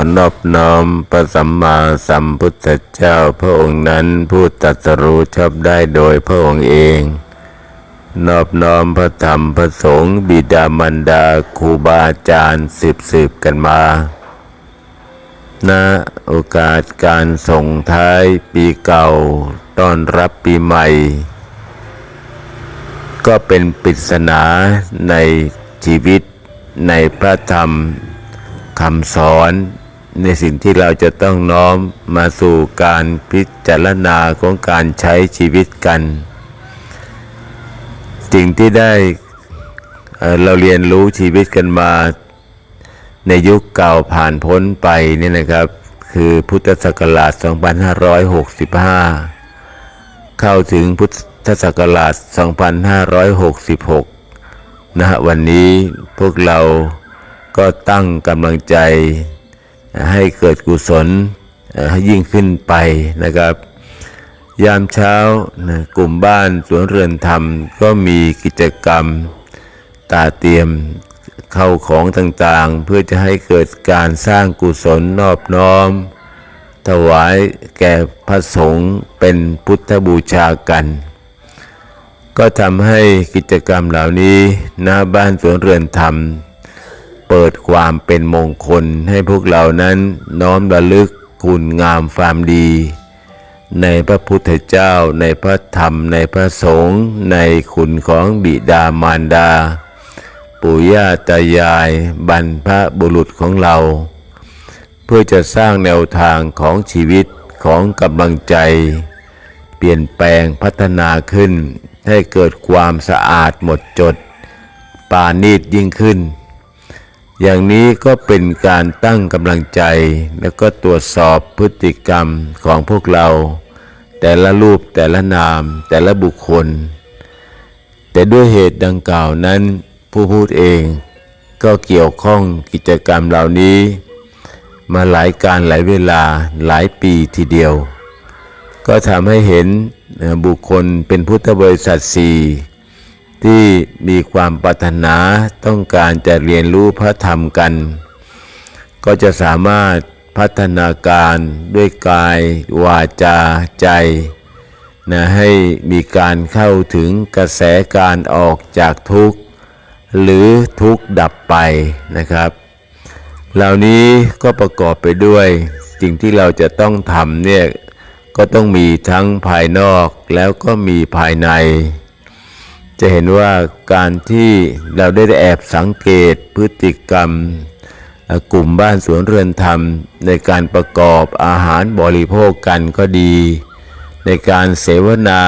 ขอนอบน้อมพระสัมมาสัมพุทธเจ้าพระองค์นั้นผู้ตรัสรู้ชอบได้โดยพระองค์เอง นอบน้อมพระธรรมพระสงฆ์บิดามารดาครูบาอาจารย์สืบสืบกันมาณโอกาสการส่งท้ายปีเก่าต้อนรับปีใหม่ ก็เป็นปริศนาในชีวิตในพระธรรมคำสอน ในสิ่งที่เราจะต้องน้อมมาสู่การพิจารณาของการใช้ชีวิตกันสิ่งที่ได้เเราเรียนรู้ชีวิตกันมาในยุคเก่าผ่านพ้นไปนี่นะครับ คือพุทธศักราช 2565 เข้าถึงพุทธศักราช 2566 นะฮะวันนี้พวกเราก็ตั้งกำลังใจ ให้เกิดกุศลให้ยิ่งขึ้นไปนะครับ ยามเช้านะกลุ่มบ้านสวนเรือนธรรม ก็มีกิจกรรมตาเตรียมเข้าของต่างๆ เพื่อจะให้เกิดการสร้างกุศลนอบน้อม ถวายแก่พระสงฆ์เป็นพุทธบูชากัน ก็ทำให้กิจกรรมเหล่านี้หน้าบ้านสวนเรือนธรรม เปิดความเป็นมงคลให้พวกเรานั้นน้อมระลึกคุณงามความดี ในพระพุทธเจ้า ในพระธรรม ในพระสงฆ์ในคุณของบิดามารดา ปู่ย่าตายาย บรรพบุรุษของเรา เพื่อจะสร้างแนวทางของชีวิตของกำลังใจ เปลี่ยนแปลงพัฒนาขึ้น ให้เกิดความสะอาดหมดจดปานีตยิ่งขึ้น อย่างนี้ก็เป็นการตั้งกำลังใจ แล้วก็ตรวจสอบพฤติกรรมของพวกเรา แต่ละรูปแต่ละนาม แต่ละบุคคล แต่ด้วยเหตุดังกล่าวนั้น ผู้พูดเองก็เกี่ยวข้องกิจกรรมเหล่านี้ มาหลายการหลายเวลาหลายปีทีเดียว ก็ทำให้เห็นบุคคลเป็นพุทธบริษัทสี่ ที่มีความปรารถนาต้องการจะเรียนรู้พระธรรมกัน ก็จะสามารถพัฒนาการด้วยกาย วาจาใจนะให้มีการเข้าถึงกระแสการออกจากทุกข์ หรือทุกข์ดับไปนะครับ เหล่านี้ก็ประกอบไปด้วยสิ่งที่เราจะต้องทำเนี่ยก็ต้องมีทั้งภายนอกแล้วก็มีภายใน จะเห็นว่าการที่เราได้แอบสังเกตพฤติกรรมกลุ่มบ้านสวนเรือนธรรม ในการประกอบอาหารบริโภคกันก็ดี ในการเสวนา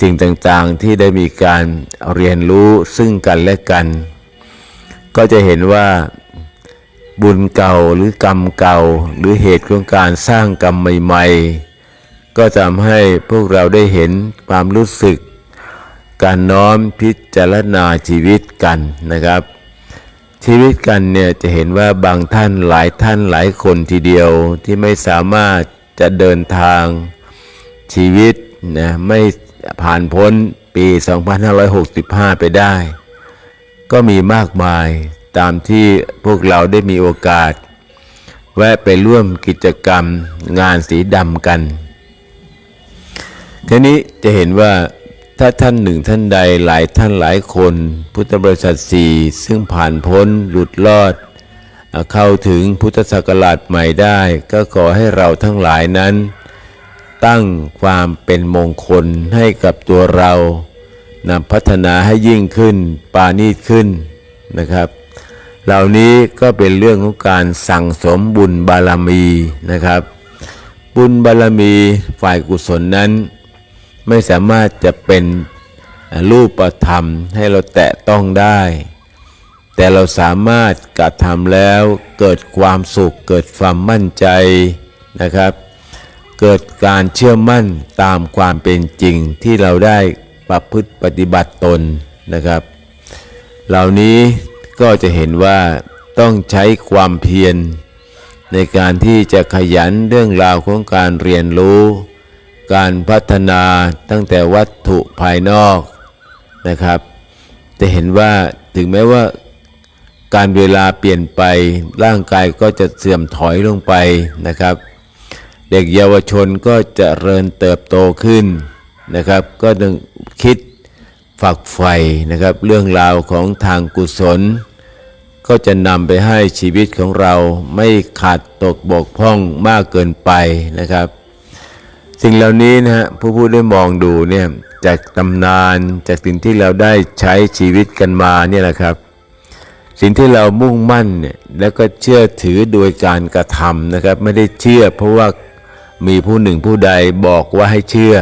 สิ่งต่างๆที่ได้มีการเรียนรู้ซึ่งกันและกัน ก็จะเห็นว่าบุญเก่าหรือกรรมเก่าหรือเหตุของการสร้างกรรมใหม่ ๆ ก็ทำให้พวกเราได้เห็นความรู้สึก การน้อมพิจารณาชีวิตกันนะครับ ชีวิตกันเนี่ยจะเห็นว่าบางท่านหลายท่านหลายคนทีเดียวที่ไม่สามารถจะเดินทางชีวิตนะไม่ผ่านพ้นปี 2565 ไปได้ ก็มีมากมายตามที่พวกเราได้มีโอกาส แวะไปร่วมกิจกรรมงานสีดำกัน ทีนี้จะเห็นว่า ถ้าท่านหนึ่งท่านใดหลายท่านหลายคน พุทธบริษัทสี่ซึ่งผ่านพ้นหลุดรอด เข้าถึงพุทธศักราชใหม่ได้ ก็ขอให้เราทั้งหลายนั้น ตั้งความเป็นมงคลให้กับตัวเรานำพัฒนาให้ยิ่งขึ้นปานีตขึ้นนะครับ เหล่านี้ก็เป็นเรื่องของการสั่งสมบุญบารมีนะครับ บุญบารมีฝ่ายกุศลนั้น ไม่สามารถจะเป็นรูปธรรมให้เราแตะต้องได้ แต่เราสามารถกระทำแล้วเกิดความสุข เกิดความมั่นใจนะครับ เกิดการเชื่อมั่นตามความเป็นจริงที่เราได้ประพฤติปฏิบัติตนนะครับ เหล่านี้ก็จะเห็นว่าต้องใช้ความเพียรในการที่จะขยันเรื่องราวของการเรียนรู้ การพัฒนาตั้งแต่วัตถุภายนอกนะครับ จะเห็นว่าถึงแม้ว่าการเวลาเปลี่ยนไปร่างกายก็จะเสื่อมถอยลงไปนะครับ เด็กเยาวชนก็จะเริญเติบโตขึ้นนะครับ ก็ต้องคิดฝักใฝ่นะครับ เรื่องราวของทางกุศล ก็จะนำไปให้ชีวิตของเราไม่ขาดตกบกพร่องมากเกินไปนะครับ สิ่งเหล่านี้นะฮะผู้พูดได้มองดูเนี่ยจากตำนานจากสิ่งที่เราได้ใช้ชีวิตกันมาเนี่ยแหละครับ สิ่งที่เรามุ่งมั่นเนี่ยแล้วก็เชื่อถือโดยการกระทำนะครับ ไม่ได้เชื่อเพราะว่ามีผู้หนึ่งผู้ใดบอกว่าให้เชื่อ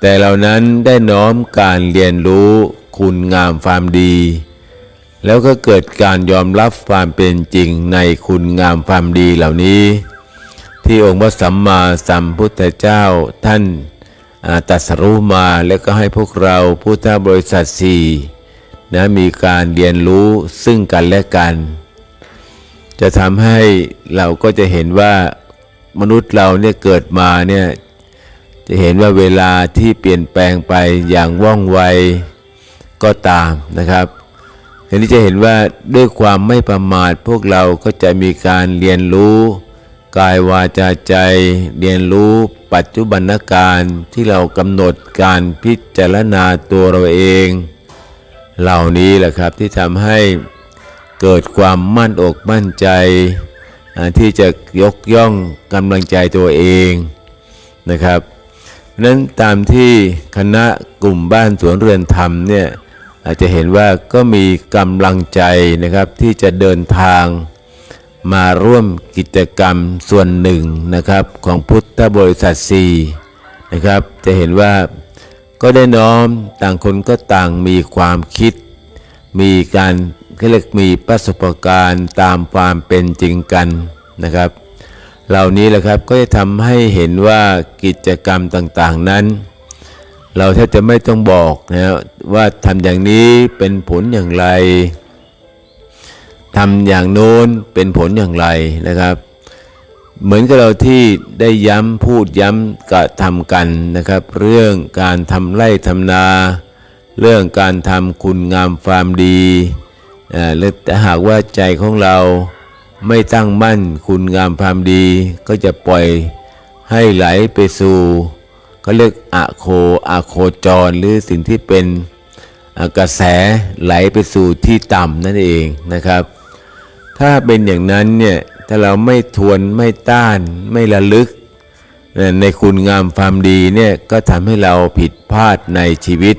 แต่เหล่านั้นได้น้อมการเรียนรู้คุณงามความดี แล้วก็เกิดการยอมรับความเป็นจริงในคุณงามความดีเหล่านี้ ที่องค์พระสัมมาสัมพุทธเจ้าท่านตรัสรู้มาแล้วก็ให้พวกเราพุทธบริษัทสี่นะมีการเรียนรู้ซึ่งกันและกัน จะทำให้เราก็จะเห็นว่ามนุษย์เราเนี่ยเกิดมาเนี่ยจะเห็นว่าเวลาที่เปลี่ยนแปลงไปอย่างว่องไวก็ตามนะครับทีนี้จะเห็นว่าด้วยความไม่ประมาทพวกเราก็จะมีการเรียนรู้ กายวาจาใจ เรียนรู้ปัจจุบันการที่เรากำหนดการพิจารณาตัวเราเอง เหล่านี้แหละครับที่ทำให้เกิดความมั่นอกมั่นใจที่จะยกย่องกำลังใจตัวเองนะครับนั้นตามที่คณะกลุ่มบ้านสวนเรือนธรรมเนี่ยอาจจะเห็นว่าก็มีกำลังใจนะครับที่จะเดินทาง มาร่วมกิจกรรมส่วนหนึ่งนะครับของพุทธบริษัทสีนะครับ จะเห็นว่าก็ได้น้อมต่างคนก็ต่างมีความคิด มีการเรียกมีประสบการณ์ตามความเป็นจริงกันนะครับ เหล่านี้แหละครับก็จะทำให้เห็นว่ากิจกรรมต่างๆนั้น เราแทบจะไม่ต้องบอกนะว่าทำอย่างนี้เป็นผลอย่างไร ทำอย่างโน้นเป็นผลอย่างไรนะครับ เหมือนกับเราที่ได้ย้ำพูดย้ำกระทำกันนะครับ เรื่องการทำไร่ทำนา เรื่องการทำคุณงามความดีอ่าและแต่หากว่าใจของเราไม่ตั้งมั่นคุณงามความดี ก็จะปล่อยให้ไหลไปสู่เขาเรียกอะโคอะโคจรหรือสิ่งที่เป็นกระแสไหลไปสู่ที่ต่ำนั่นเองนะครับ ถ้าเป็นอย่างนั้นเนี่ยถ้าเราไม่ทวนไม่ต้านไม่ระลึก ในคุณงามความดีเนี่ยก็ทำให้เราผิดพลาดในชีวิต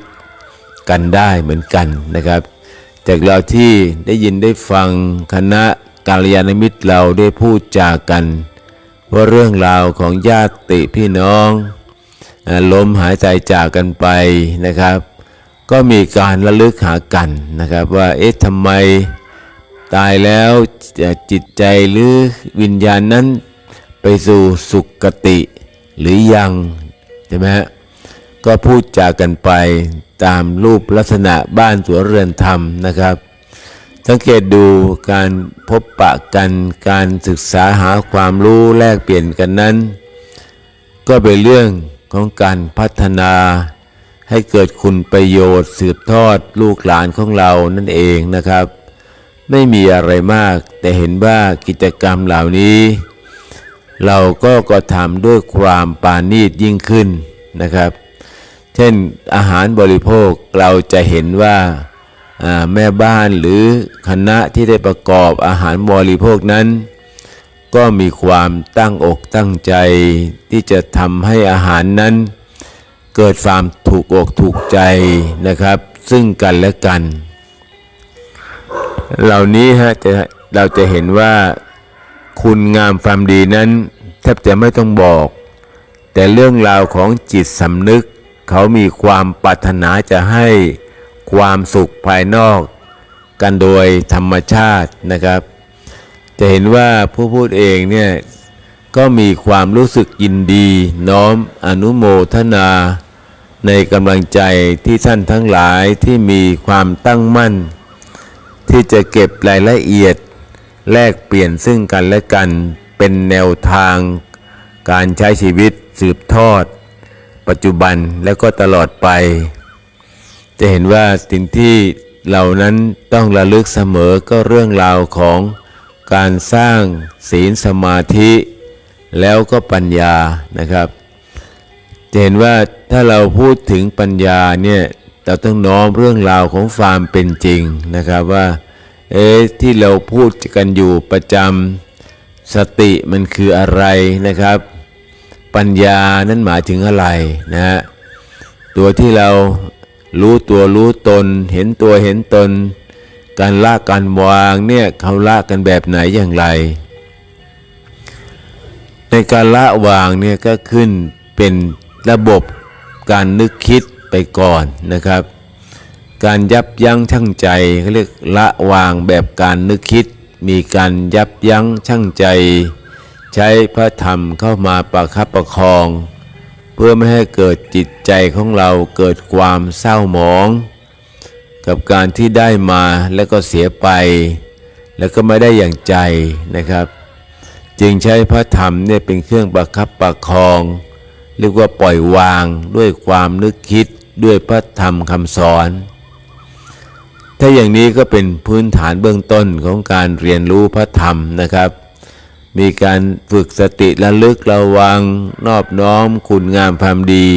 กันได้เหมือนกันนะครับ จากเราที่ได้ยินได้ฟังคณะกาลยานมิตรเราได้พูดจากัน ว่าเรื่องราวของญาติพี่น้องล้มหายใจจากกันไปนะครับ ก็มีการระลึกหากันนะครับ ว่าเอ๊ะทำไม ตายแล้วจ,จิตใจหรือวิญญาณนั้นไปสู่สุคติหรือยังใช่ไหมฮะก็พูดจากกันไปตามรูปลักษณะบ้านสวนเรือนธรรมนะครับ สังเกตดูการพบปะกันการศึกษาหาความรู้แลกเปลี่ยนกันนั้น ก็เป็นเรื่องของการพัฒนาให้เกิดคุณประโยชน์สืบทอดลูกหลานของเรานั่นเองนะครับ ไม่มีอะไรมาก แต่เห็นว่ากิจกรรมเหล่านี้ เราก็กระทำด้วยความปานีตยิ่งขึ้นนะครับ เช่นอาหารบริโภคเราจะเห็นว่าแม่บ้านหรือคณะที่ได้ประกอบอาหารบริโภคนั้น ก็มีความตั้งอกตั้งใจ ที่จะทำให้อาหารนั้น เกิดความถูกอกถูกใจนะครับ ซึ่งกันและกัน เหล่านี้ฮะจะเราจะเห็นว่าคุณงามความดีนั้น แทบจะไม่ต้องบอก แต่เรื่องราวของจิตสำนึก เขามีความปรารถนาจะให้ความสุขภายนอก กันโดยธรรมชาตินะครับ จะเห็นว่าผู้พูดเองเนี่ยก็มีความรู้สึกยินดี น้อมอนุโมทนา ในกำลังใจที่ท่านทั้งหลายที่มีความตั้งมั่น ที่จะเก็บรายละเอียด แลกเปลี่ยนซึ่งกันและกันเป็นแนวทาง การใช้ชีวิตสืบทอด ปัจจุบันแล้วก็ตลอดไป จะเห็นว่าสิ่งที่เหล่านั้นต้องระลึกเสมอก็เรื่องราวของการสร้างศีลสมาธิ แล้วก็ปัญญานะครับ จะเห็นว่าถ้าเราพูดถึงปัญญาเนี่ย เราต้องน้อมเรื่องราวของความเป็นจริงนะครับว่าเอ๊ะที่เราพูดกันอยู่ประจำสติมันคืออะไรนะครับ ปัญญานั้นหมายถึงอะไรนะฮะตัวที่เรารู้ตัวรู้ตน เห็นตัวเห็นตน การละการวางเนี่ยเขาละกันแบบไหนอย่างไร ในการละวางเนี่ยก็ขึ้นเป็นระบบการนึกคิด ไปก่อนนะครับ การยับยั้งชั่งใจเขาเรียกละวางแบบการนึกคิด มีการยับยั้งชั่งใจ ใช้พระธรรมเข้ามาประคับประคอง เพื่อไม่ให้เกิดจิตใจของเราเกิดความเศร้าหมอง กับการที่ได้มาแล้วก็เสียไป แล้วก็ไม่ได้อย่างใจนะครับจึงใช้พระธรรมเนี่ยเป็นเครื่องประคับประคอง เรียกว่าปล่อยวางด้วยความนึกคิด ด้วยพระธรรมคำสอน ถ้าอย่างนี้ก็เป็นพื้นฐานเบื้องต้นของการเรียนรู้พระธรรมนะครับ มีการฝึกสติระลึกระวัง นอบน้อมคุณงามความดี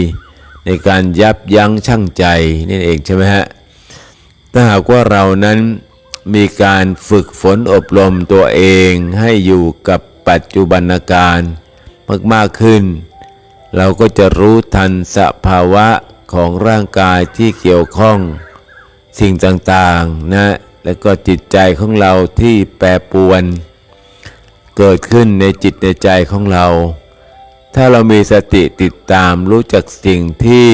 ในการยับยั้งชั่งใจนี่เองใช่ไหมฮะ ถ้าหากว่าเรานั้นมีการฝึกฝนอบรมตัวเองให้อยู่กับปัจจุบันการมาก ๆ ขึ้น เราก็จะรู้ทันสภาวะ ของร่างกายที่เกี่ยวข้องสิ่งต่างๆนะแล้วก็จิตใจของเราที่แปรปวน เกิดขึ้นในจิตในใจของเรา ถ้าเรามีสติติดตามรู้จักสิ่งที่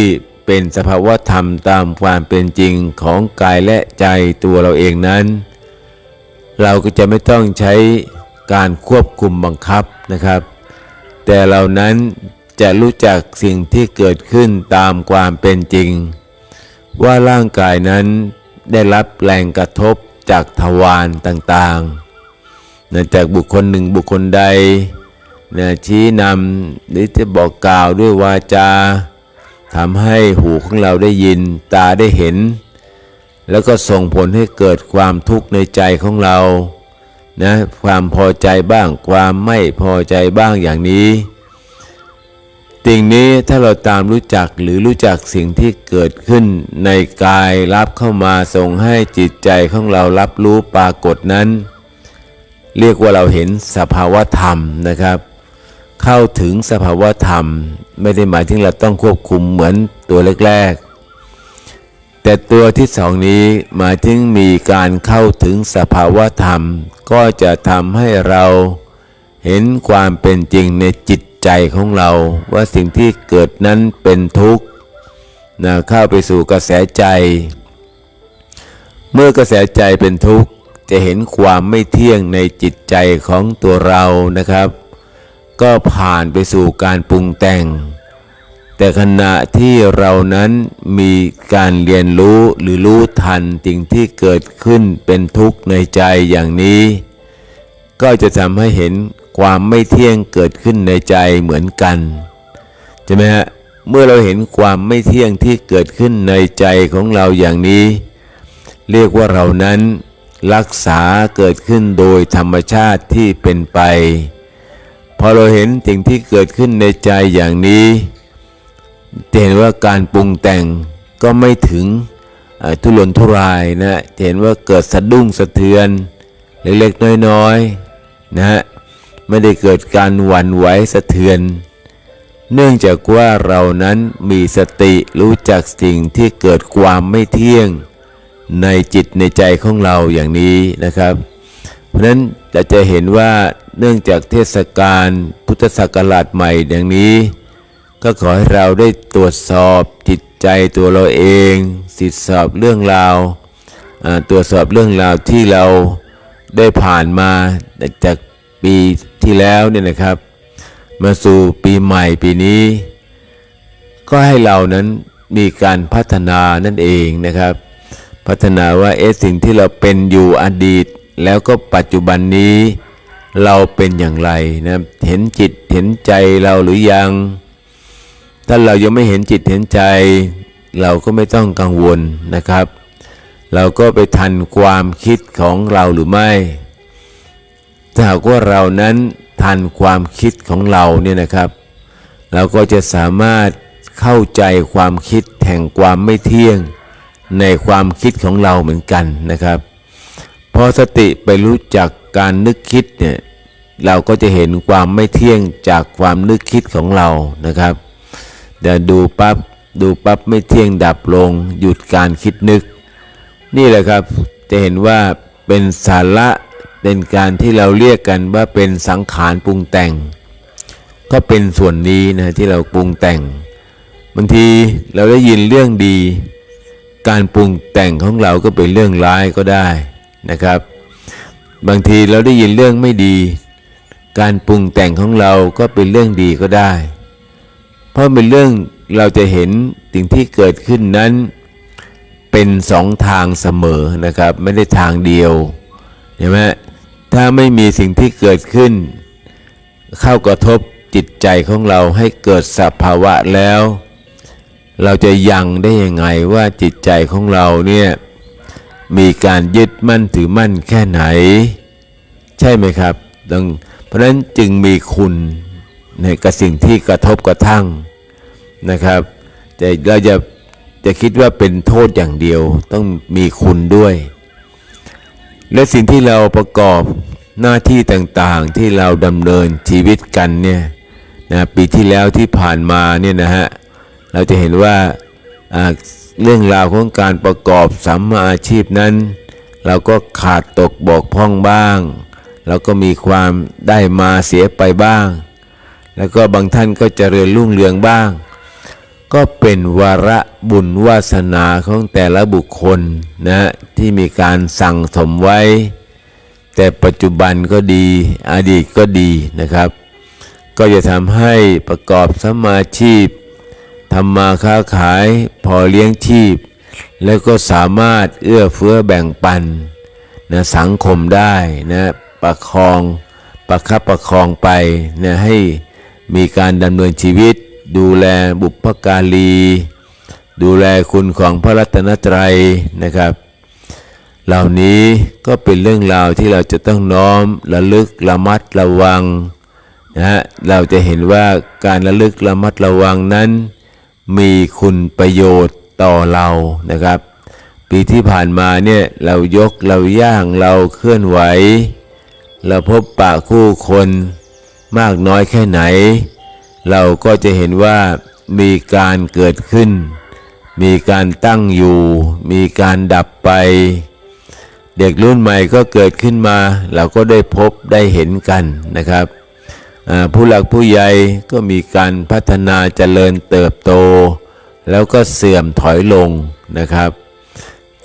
เป็นสภาวะธรรมตามความเป็นจริงของกายและใจตัวเราเองนั้น เราก็จะไม่ต้องใช้การควบคุมบังคับนะครับ แต่เรานั้น จะรู้จักสิ่งที่เกิดขึ้นตามความเป็นจริง ว่าร่างกายนั้นได้รับแรงกระทบจากทวารต่างๆนะจากบุคคลหนึ่งบุคคลใดนะชี้นำหรือจะบอกกล่าวด้วยวาจาทำให้หูของเราได้ยินตาได้เห็น แล้วก็ส่งผลให้เกิดความทุกข์ในใจของเรานะความพอใจบ้างความไม่พอใจบ้างอย่างนี้ สิ่งนี้ถ้าเราตามรู้จักหรือรู้จักสิ่งที่เกิดขึ้นในกายรับเข้ามาส่งให้จิตใจของเรารับรู้ปรากฏนั้น เรียกว่าเราเห็นสภาวะธรรมนะครับ เข้าถึงสภาวะธรรม ไม่ได้หมายถึงเราต้องควบคุมเหมือนตัวแรกๆ แต่ตัวที่สองนี้หมายถึงมีการเข้าถึงสภาวะธรรม ก็จะทำให้เราเห็นความเป็นจริงในจิต ใจของเราว่าสิ่งที่เกิดนั้นเป็นทุกข์นะเข้าไปสู่กระแสใจ เมื่อกระแสใจเป็นทุกข์จะเห็นความไม่เที่ยงในจิตใจของตัวเรานะครับ ก็ผ่านไปสู่การปรุงแต่ง แต่ขณะที่เรานั้นมีการเรียนรู้หรือรู้ทันสิ่งที่เกิดขึ้นเป็นทุกข์ในใจอย่างนี้ ก็จะทำให้เห็น ความไม่เที่ยงเกิดขึ้นในใจเหมือนกันใช่ไหมฮะเมื่อเราเห็นความไม่เที่ยงที่เกิดขึ้นในใจของเราอย่างนี้ เรียกว่าเรานั้นรักษาเกิดขึ้นโดยธรรมชาติที่เป็นไป พอเราเห็นสิ่งที่เกิดขึ้นในใจอย่างนี้จะเห็นว่าการปรุงแต่งก็ไม่ถึงทุรนทุรายนะเห็นว่าเกิดสะดุ้งสะเทือน เล็กๆน้อยๆนะฮะ ไม่ได้เกิดการหวั่นไหวสะเทือน เนื่องจากว่าเรานั้นมีสติรู้จักสิ่งที่เกิดความไม่เที่ยง ในจิตในใจของเราอย่างนี้นะครับ เพราะฉะนั้นเราจะเห็นว่าเนื่องจากเทศกาลพุทธศักราชใหม่อย่างนี้ ก็ขอให้เราได้ตรวจสอบจิตใจตัวเราเองสิทสอบเรื่องราวตรวจสอบเรื่องราวที่เราได้ผ่านมาจากปี ที่แล้วเนี่ยนะครับ มาสู่ปีใหม่ปีนี้ ก็ให้เรานั้นมีการพัฒนานั่นเองนะครับ พัฒนาว่าเอสิ่งที่เราเป็นอยู่อดีต แล้วก็ปัจจุบันนี้เราเป็นอย่างไรนะเห็นจิตเห็นใจเราหรือยัง ถ้าเรายังไม่เห็นจิตเห็นใจ เราก็ไม่ต้องกังวลนะครับ เราก็ไปทันความคิดของเราหรือไม่ ถ้าหากว่าเรานั้นทันความคิดของเราเนี่ยนะครับ เราก็จะสามารถเข้าใจความคิดแห่งความไม่เที่ยงในความคิดของเราเหมือนกันนะครับ พอสติไปรู้จักการนึกคิดเนี่ยเราก็จะเห็นความไม่เที่ยงจากความนึกคิดของเรานะครับเดี๋ยวดูปั๊บดูปั๊บไม่เที่ยงดับลง หยุดการคิดนึก นี่แหละครับจะเห็นว่าเป็นสาระ เป็นการที่เราเรียกกันว่าเป็นสังขารปรุงแต่ง ก็เป็นส่วนนี้นะที่เราปรุงแต่ง บางทีเราได้ยินเรื่องดี การปรุงแต่งของเราก็เป็นเรื่องร้ายก็ได้นะครับ บางทีเราได้ยินเรื่องไม่ดี การปรุงแต่งของเราก็เป็นเรื่องดีก็ได้ เพราะเป็นเรื่องเราจะเห็นสิ่งที่เกิดขึ้นนั้น เป็นสองทางเสมอนะครับ ไม่ได้ทางเดียวเห็นไหม ถ้าไม่มีสิ่งที่เกิดขึ้น เข้ากระทบจิตใจของเราให้เกิดสภาวะแล้ว เราจะยังได้ยังไงว่าจิตใจของเราเนี่ยมีการยึดมั่นถือมั่นแค่ไหน ใช่ไหมครับดังเพราะฉะนั้นจึงมีคุณในกับสิ่งที่กระทบกระทั่งนะครับแต่เราจะจะคิดว่าเป็นโทษอย่างเดียวต้องมีคุณด้วย และสิ่งที่เราประกอบหน้าที่ต่างๆที่เราดำเนินชีวิตกันเนี่ยนะปีที่แล้วที่ผ่านมาเนี่ยนะฮะเราจะเห็นว่าเรื่องราวของการประกอบสัมมาอาชีพนั้น เราก็ขาดตกบกพร่องบ้าง เราก็มีความได้มาเสียไปบ้าง แล้วก็บางท่านก็เจริญรุ่งเรืองบ้าง ก็เป็นวาระบุญวาสนาของแต่ละบุคคลนะที่มีการสั่งสมไว้ แต่ปัจจุบันก็ดีอดีตก็ดีนะครับ ก็จะทำให้ประกอบสมมาชีพทำมาค้าขายพอเลี้ยงชีพ แล้วก็สามารถเอื้อเฟื้อแบ่งปันนะสังคมได้นะประคองประคับประคองไปนะให้มีการดำเนินชีวิต ดูแลบุพการี ดูแลคุณของพระรัตนตรัยนะครับ เหล่านี้ก็เป็นเรื่องราวที่เราจะต้องน้อมระลึกระมัดระวังนะฮะเราจะเห็นว่าการระลึกระมัดระวังนั้น มีคุณประโยชน์ต่อเรานะครับ ปีที่ผ่านมาเนี่ยเรายกเราย่างเราเคลื่อนไหว เราพบปะคู่คนมากน้อยแค่ไหน เราก็จะเห็นว่ามีการเกิดขึ้น มีการตั้งอยู่ มีการดับไป เด็กรุ่นใหม่ก็เกิดขึ้นมา เราก็ได้พบได้เห็นกันนะครับผู้หลักผู้ใหญ่ก็มีการพัฒนาเจริญเติบโต แล้วก็เสื่อมถอยลงนะครับ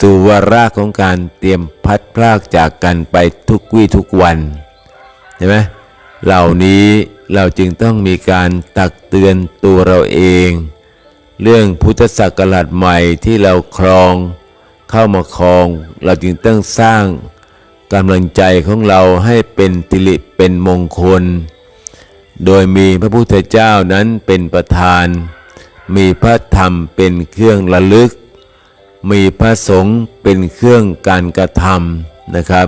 สู่วาระของการเตรียมพัดพรากจากกันไปทุกวี่ทุกวันเห็นไหมเหล่านี้ เราจึงต้องมีการตักเตือนตัวเราเอง เรื่องพุทธศักราชใหม่ที่เราครอง เข้ามาครอง เราจึงต้องสร้างกำลังใจของเราให้เป็นติลิเป็นมงคล โดยมีพระพุทธเจ้านั้นเป็นประธาน มีพระธรรมเป็นเครื่องระลึก มีพระสงฆ์เป็นเครื่องการกระทำนะครับ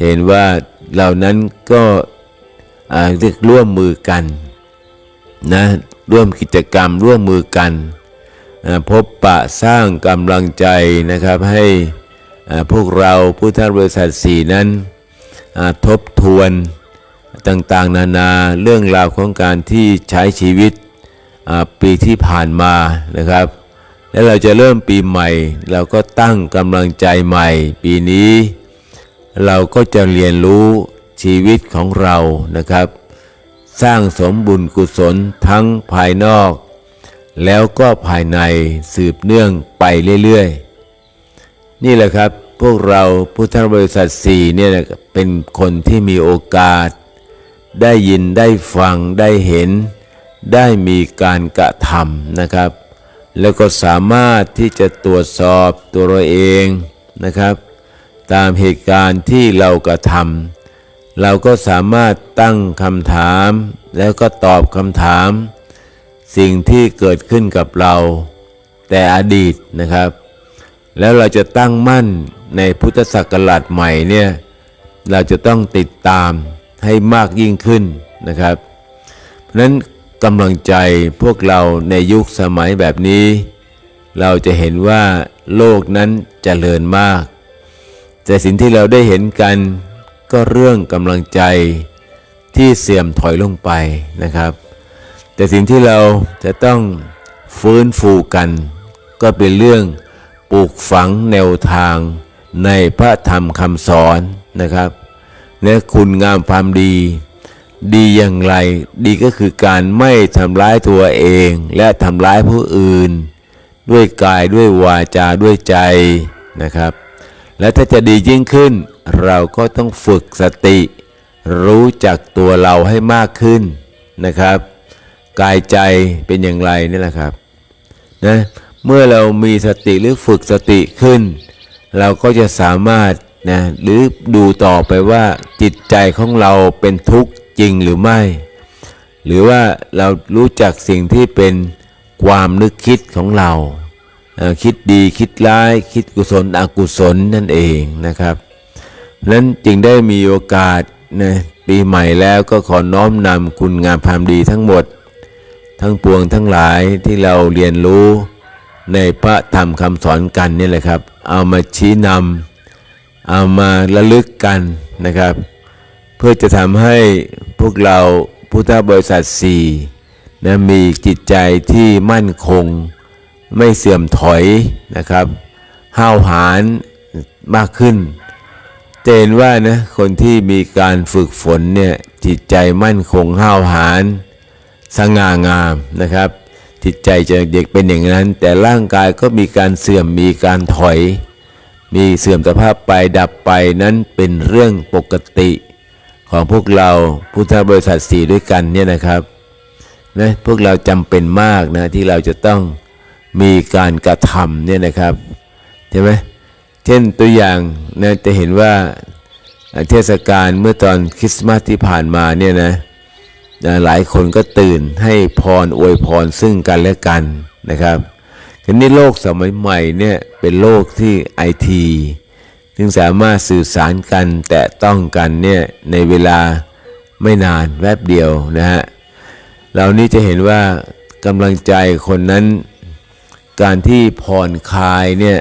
เห็นว่าเหล่านั้นก็ เรียกร่วมมือกันนะร่วมกิจกรรมร่วมมือกันพบปะสร้างกำลังใจนะครับให้พวกเราพุทธบริษัทสี่นั้นทบทวนต่างๆ นานาเรื่องราวของการที่ใช้ชีวิตปีที่ผ่านมานะครับ แล้วเราจะเริ่มปีใหม่ เราก็ตั้งกำลังใจใหม่ ปีนี้ เราก็จะเรียนรู้ ชีวิตของเรานะครับ สร้างสมบุญกุศลทั้งภายนอก แล้วก็ภายในสืบเนื่องไปเรื่อยๆ นี่แหละครับพวกเราพุทธบริษัทสี่เนี่ยเป็นคนที่มีโอกาส ได้ยินได้ฟังได้เห็น ได้มีการกระทำนะครับ แล้วก็สามารถที่จะตรวจสอบตัวเราเองนะครับ ตามเหตุการณ์ที่เรากระทำ เราก็สามารถตั้งคำถาม แล้วก็ตอบคำถาม สิ่งที่เกิดขึ้นกับเรา แต่อดีตนะครับ แล้วเราจะตั้งมั่นในพุทธศักราชใหม่เนี่ยเราจะต้องติดตามให้มากยิ่งขึ้นนะครับ เพราะนั้นกำลังใจพวกเราในยุคสมัยแบบนี้ เราจะเห็นว่าโลกนั้นเจริญมาก แต่สิ่งที่เราได้เห็นกัน ก็เรื่องกำลังใจที่เสื่อมถอยลงไปนะครับ แต่สิ่งที่เราจะต้องฟื้นฟูกัน ก็เป็นเรื่องปลูกฝังแนวทางในพระธรรมคำสอนนะครับและคุณงามความดี ดีอย่างไร ดีก็คือการไม่ทำร้ายตัวเอง และทำร้ายผู้อื่น ด้วยกายด้วยวาจาด้วยใจนะครับ และถ้าจะดียิ่งขึ้น เราก็ต้องฝึกสติ รู้จักตัวเราให้มากขึ้นนะครับ กายใจเป็นอย่างไรนี่แหละครับนะเมื่อเรามีสติหรือฝึกสติขึ้น เราก็จะสามารถนะหรือดูต่อไปว่าจิตใจของเราเป็นทุกข์จริงหรือไม่ หรือว่าเรารู้จักสิ่งที่เป็นความนึกคิดของเรา คิดดีคิดร้าย คิดกุศลอกุศลนั่นเองนะครับนั้นจึงได้มีโอกาสนะปีใหม่แล้วก็ขอน้อมนำคุณงามความดีทั้งหมด ทั้งปวงทั้งหลายที่เราเรียนรู้ในพระธรรมคำสอนกันนี่แหละครับ เอามาชี้นำเอามาระลึกกันนะครับ เพื่อจะทำให้พวกเราพุทธบริษัทสี่นะมีจิตใจที่มั่นคง ไม่เสื่อมถอยนะครับห้าวหาญมากขึ้นเห็นว่านะคนที่มีการฝึกฝนเนี่ยจิตใจมั่นคงห้าวหาญสง่างามนะครับ จิตใจจะเด็กเป็นอย่างนั้น แต่ร่างกายก็มีการเสื่อมมีการถอย มีเสื่อมสภาพไปดับไปนั้นเป็นเรื่องปกติของพวกเราพุทธบริษัทสี่ด้วยกันเนี่ยนะครับนะพวกเราจำเป็นมากนะที่เราจะต้อง มีการกระทำเนี่ยนะครับใช่ไหมเช่นตัวอย่างนะจะเห็นว่าเทศกาลเมื่อตอนคริสต์มาสที่ผ่านมาเนี่ยนะนะหลายคนก็ตื่นให้พรอวยพรซึ่งกันและกันนะครับทีนี้โลกสมัยใหม่เนี่ยเป็นโลกที่ไอทีซึ่งสามารถสื่อสารกันแตะต้องกันเนี่ยในเวลาไม่นานแวบเดียวนะฮะเรานี้จะเห็นว่ากำลังใจคนนั้น การที่ผ่อนคลายเนี่ย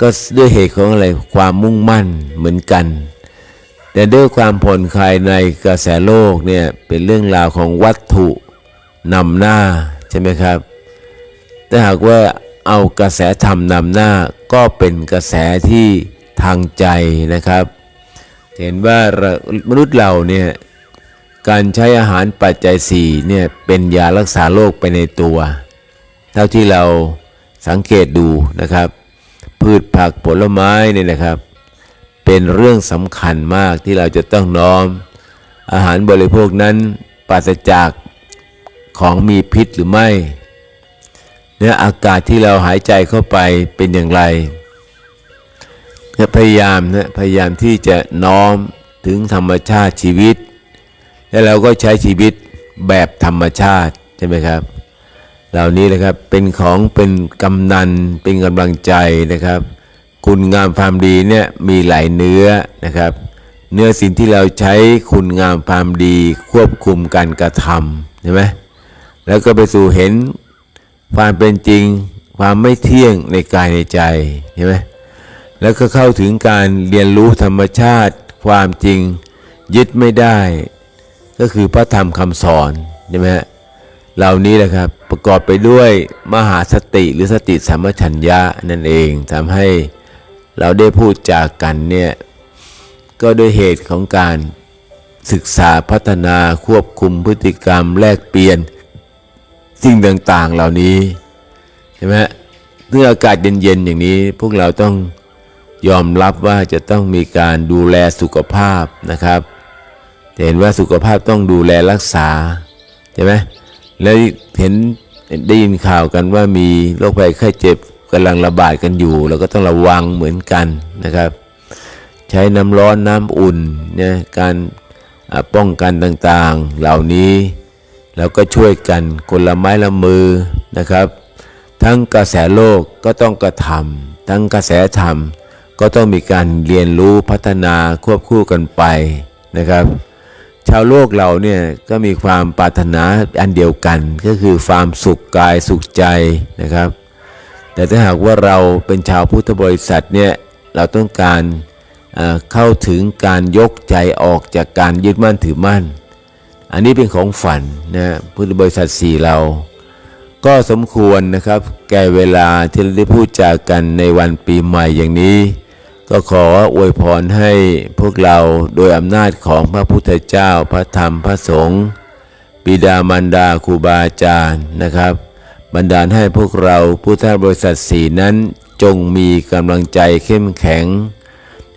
ก็ด้วยเหตุของอะไรความมุ่งมั่นเหมือนกัน แต่ด้วยความผ่อนคลายในกระแสโลกเนี่ยเป็นเรื่องราวของวัตถุนำหน้าใช่ไหมครับถ้าหากว่าเอากระแสธรรมนำหน้าก็เป็นกระแสที่ทางใจนะครับ เห็นว่าเรามนุษย์เราเนี่ยการใช้อาหารปัจจัยสี่เนี่ยเป็นยารักษาโรคไปในตัว เท่าที่เรา สังเกตดูนะครับ พืชผักผลไม้เนี่ยนะครับ เป็นเรื่องสำคัญมากที่เราจะต้องน้อม อาหารบริโภคนั้นปราศจากของมีพิษหรือไม่ เนื้ออากาศที่เราหายใจเข้าไปเป็นอย่างไรจะพยายามนะพยายามที่จะน้อมถึงธรรมชาติชีวิต แล้วเราก็ใช้ชีวิตแบบธรรมชาติใช่ไหมครับ เหล่านี้นะครับเป็นของเป็นกำนันเป็นกำลังใจนะครับ คุณงามความดีเนี่ยมีหลายเนื้อนะครับ เนื้อสิ่งที่เราใช้คุณงามความดีควบคุมการกระทำใช่ไหมแล้วก็ไปสู่เห็นความเป็นจริงความไม่เที่ยงในกายในใจใช่ไหมแล้วก็เข้าถึงการเรียนรู้ธรรมชาติ ความจริงยึดไม่ได้ ก็คือพระธรรมคำสอนใช่ไหมฮะ เหล่านี้แหละครับประกอบไปด้วยมหาสติหรือสติสัมปชัญญะนั่นเองทำให้เราได้พูดจากกันเนี่ยก็ด้วยเหตุของการศึกษาพัฒนาควบคุมพฤติกรรมแลกเปลี่ยน สิ่งต่างๆเหล่านี้ใช่ไหมเมื่ออากาศเย็นๆอย่างนี้พวกเราต้องยอมรับว่าจะต้องมีการดูแลสุขภาพนะครับเห็นว่าสุขภาพต้องดูแลรักษาใช่ไหม แล้วเห็นได้ยินข่าวกันว่ามีโรคภัยไข้เจ็บกำลังระบาดกันอยู่เราก็ต้องระวังเหมือนกันนะครับ ใช้น้ำร้อนน้ำอุ่นเนี่ยการป้องกันต่างๆ เหล่านี้แล้วก็ช่วยกันคนละไม้ละมือนะครับ ทั้งกระแสโลกก็ต้องกระทำทั้งกระแสธรรมก็ต้องมีการเรียนรู้พัฒนาควบคู่กันไปนะครับ ชาวโลกเราเนี่ยก็มีความปรารถนาอันเดียวกัน ก็คือความสุขกายสุขใจนะครับ แต่ถ้าหากว่าเราเป็นชาวพุทธบริษัทเนี่ยเราต้องการเข้าถึงการยกใจออกจากการยึดมั่นถือมั่น อันนี้เป็นของฝันนะพุทธบริษัทสี่เรา ก็สมควรนะครับ แก่เวลาที่เราได้พูดจากันในวันปีใหม่อย่างนี้ ก็ขออวยพรให้พวกเราโดยอำนาจของพระพุทธเจ้าพระธรรมพระสงฆ์บิดามารดาครูบาอาจารย์นะครับ บันดาลให้พวกเราพุทธบริษัทสีนั้นจงมีกำลังใจเข้มแข็ง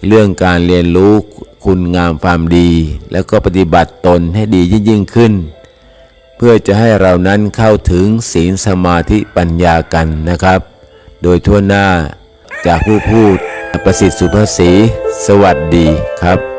เรื่องการเรียนรู้คุณงามความดี แล้วก็ปฏิบัติตนให้ดียิ่งๆขึ้น เพื่อจะให้เรานั้นเข้าถึงศีลสมาธิปัญญากันนะครับ โดยทั่วหน้าจากผู้พูด ประสิทธิ์สุภาษีสวัสดีครับ